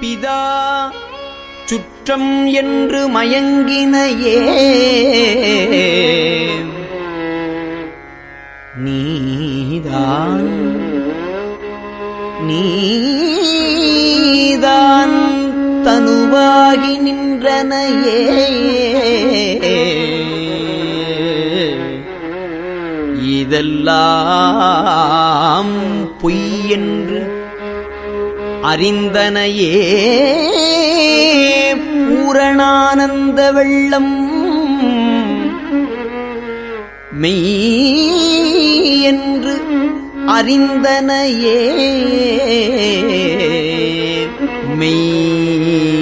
பிதா சுற்றம் என்று மயங்கினையே. நீதான் நீதான் தனுவாகி நின்றனையே. இதெல்லாம் பொய் என்று அறிந்தனையே. பூரணானந்த வெள்ளம். மெய் என்று அறிந்தனையே. மெய்